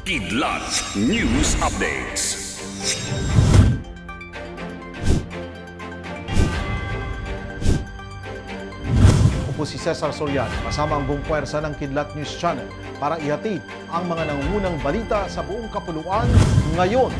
Kidlat News Updates. Ako po si Cesar Soriano, kasama ang buong puwersa ng Kidlat News Channel para ihatid ang mga nangungunang balita sa buong kapuluan ngayon.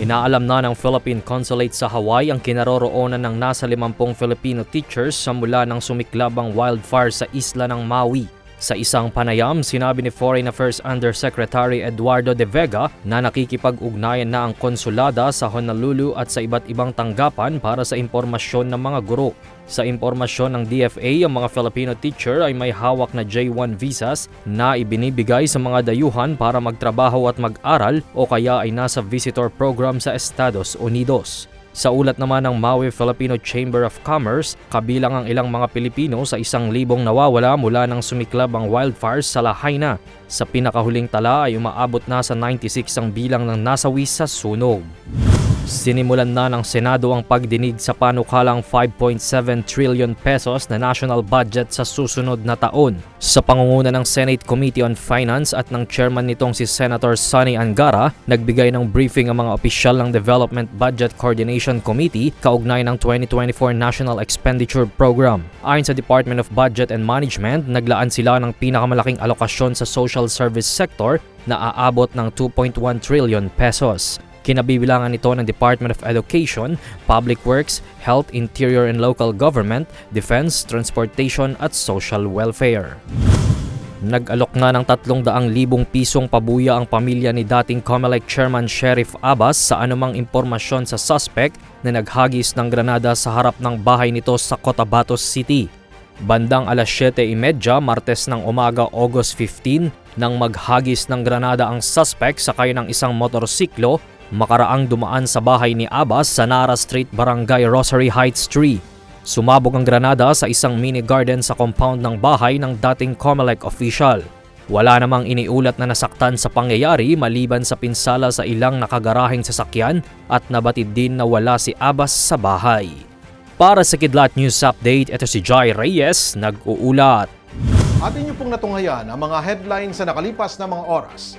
Inaalam na ng Philippine Consulate sa Hawaii ang kinaroroonan ng nasa 50 Filipino teachers sa mula ng sumiklabang wildfire sa isla ng Maui. Sa isang panayam, sinabi ni Foreign Affairs Undersecretary Eduardo De Vega na nakikipag-ugnayan na ang konsulada sa Honolulu at sa iba't ibang tanggapan para sa impormasyon ng mga guro. Sa impormasyon ng DFA, ang mga Filipino teacher ay may hawak na J1 visas na ibinibigay sa mga dayuhan para magtrabaho at mag-aral o kaya ay nasa visitor program sa Estados Unidos. Sa ulat naman ng Maui Filipino Chamber of Commerce, kabilang ang ilang mga Pilipino sa isang libong nawawala mula ng sumiklab ang wildfires sa Lahaina. Sa pinakahuling tala ay umaabot na sa 96 ang bilang ng nasawi sa sunog. Sinimulan na ng Senado ang pagdinig sa panukalang 5.7 trillion pesos na national budget sa susunod na taon. Sa pangunguna ng Senate Committee on Finance at ng chairman nitong si Senator Sonny Angara, nagbigay ng briefing ang mga opisyal ng Development Budget Coordination Committee kaugnay ng 2024 National Expenditure Program. Ayon sa Department of Budget and Management, naglaan sila ng pinakamalaking alokasyon sa social service sector na aabot ng 2.1 trillion pesos. Kinabibilangan nito ng Department of Education, Public Works, Health, Interior and Local Government, Defense, Transportation at Social Welfare. Nag-alok na ng 300,000 pisong pabuya ang pamilya ni dating COMELEC Chairman Sheriff Abbas sa anumang impormasyon sa suspect na naghagis ng granada sa harap ng bahay nito sa Cotabato City. Bandang alas 7.30 Martes ng umaga August 15 nang maghagis ng granada ang suspect sakay ng isang motorsiklo makaraang dumaan sa bahay ni Abbas sa Nara Street, Barangay Rosary Heights 3. Sumabog ang granada sa isang mini garden sa compound ng bahay ng dating COMELEC official. Wala namang iniulat na nasaktan sa pangyayari maliban sa pinsala sa ilang nakagaraheng sasakyan at nabatid din na wala si Abbas sa bahay. Para sa Kidlat News Update, ito si Jai Reyes, nag-uulat. Atin niyo pong natunghayan ang mga headlines sa nakalipas na mga oras.